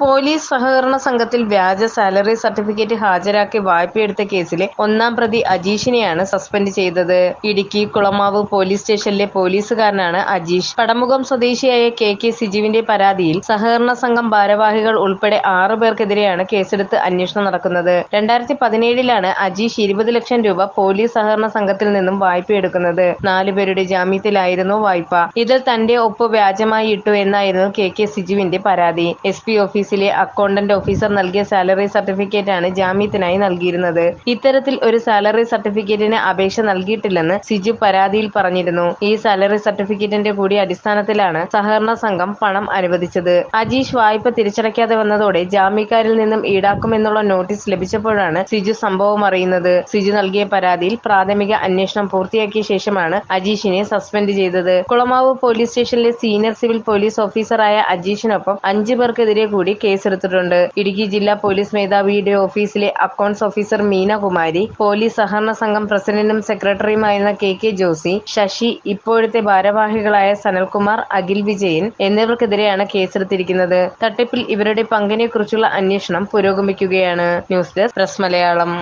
Police സഹകരണ സംഘത്തിൽ വ്യാജ സാലറി സർട്ടിഫിക്കറ്റ് ഹാജരാക്കി വായ്പയെടുത്ത കേസിലെ ഒന്നാം പ്രതി അജീഷിനെയാണ് സസ്പെൻഡ് ചെയ്തത്. ഇടുക്കി കുളമാവ് പോലീസ് സ്റ്റേഷനിലെ പോലീസുകാരനാണ് അജീഷ്. പടമുഖം സ്വദേശിയായ കെ കെ സിജുവിന്റെ പരാതിയിൽ സഹകരണ സംഘം ഭാരവാഹികൾ ഉൾപ്പെടെ ആറു പേർക്കെതിരെയാണ് കേസെടുത്ത് അന്വേഷണം നടക്കുന്നത്. രണ്ടായിരത്തി പതിനേഴിലാണ് അജീഷ് ഇരുപത് ലക്ഷം രൂപ പോലീസ് സഹകരണ സംഘത്തിൽ നിന്നും വായ്പയെടുക്കുന്നത്. നാലുപേരുടെ ജാമ്യത്തിലായിരുന്നു വായ്പ. ഇതിൽ തന്റെ ഒപ്പ് വ്യാജമായി ഇട്ടു എന്നായിരുന്നു കെ കെ സിജുവിന്റെ പരാതി. എസ് പി ഓഫീസിലെ അക്കൗണ്ടന്റ് ഓഫീസർ നൽകിയ സാലറി സർട്ടിഫിക്കറ്റ് സർട്ടിഫിക്കറ്റാണ് ജാമ്യത്തിനായി നൽകിയിരുന്നത്. ഇത്തരത്തിൽ ഒരു സാലറി സർട്ടിഫിക്കറ്റിന് അപേക്ഷ നൽകിയിട്ടില്ലെന്ന് സിജു പരാതിയിൽ പറഞ്ഞിരുന്നു. ഈ സാലറി സർട്ടിഫിക്കറ്റിന്റെ കൂടി അടിസ്ഥാനത്തിലാണ് സഹകരണ സംഘം പണം അനുവദിച്ചത്. അജീഷ് വായ്പ തിരിച്ചടയ്ക്കാതെ വന്നതോടെ ജാമ്യക്കാരിൽ നിന്നും ഈടാക്കുമെന്നുള്ള നോട്ടീസ് ലഭിച്ചപ്പോഴാണ് സിജു സംഭവം അറിയുന്നത്. സിജു നൽകിയ പരാതിയിൽ പ്രാഥമിക അന്വേഷണം പൂർത്തിയാക്കിയ ശേഷമാണ് അജീഷിനെ സസ്പെൻഡ് ചെയ്തത്. കുളമാവ് പോലീസ് സ്റ്റേഷനിലെ സീനിയർ സിവിൽ പോലീസ് ഓഫീസറായ അജീഷിനൊപ്പം അഞ്ചു പേർക്കെതിരെ കൂടി കേസെടുത്തിട്ടുണ്ട്. ഇടുക്കി ജില്ലാ പോലീസ് മേധാവിയുടെ ഓഫീസിലെ അക്കൌണ്ട്സ് ഓഫീസർ മീനകുമാരി പോലീസ് സഹകരണ സംഘം പ്രസിഡന്റും സെക്രട്ടറിയുമായിരുന്ന കെ കെ ജോസി ശശി ഇപ്പോഴത്തെ ഭാരവാഹികളായ സനൽകുമാർ അഖിൽ വിജയൻ എന്നിവർക്കെതിരെയാണ് കേസെടുത്തിരിക്കുന്നത്. തട്ടിപ്പിൽ ഇവരുടെ പങ്കിനെക്കുറിച്ചുള്ള അന്വേഷണം പുരോഗമിക്കുകയാണ്. News desk press Malayalam.